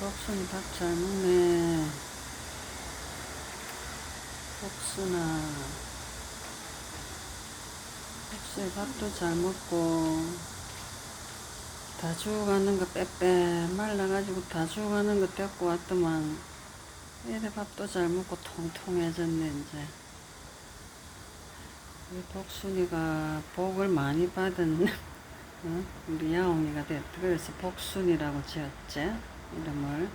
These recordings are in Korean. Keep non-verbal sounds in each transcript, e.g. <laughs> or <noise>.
복순이 밥 잘 먹네. 복순아. 복순이 밥도 잘 먹고, 다 죽어가는 거 빼빼 말라가지고 다 죽어가는 거 데리고 왔더만, 얘네 밥도 잘 먹고 통통해졌네, 이제. 우리 복순이가 복을 많이 받은, <laughs> 어? 우리 야옹이가 됐다. 그래서 복순이라고 지었지, 이름을.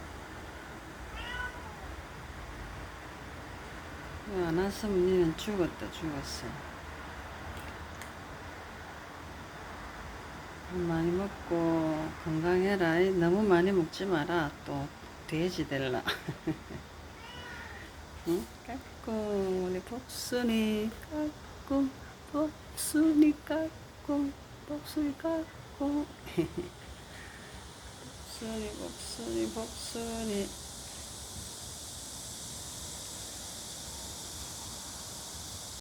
안 왔으면 니는 죽었다, 죽었어. 밥 많이 먹고 건강해라. 이 너무 많이 먹지 마라. 또 돼지 될라. <laughs> 응? 까꿍 우리 복순이 까꿍 복순이 까꿍 복순이 까꿍 <laughs> 복순이 복순이 복순이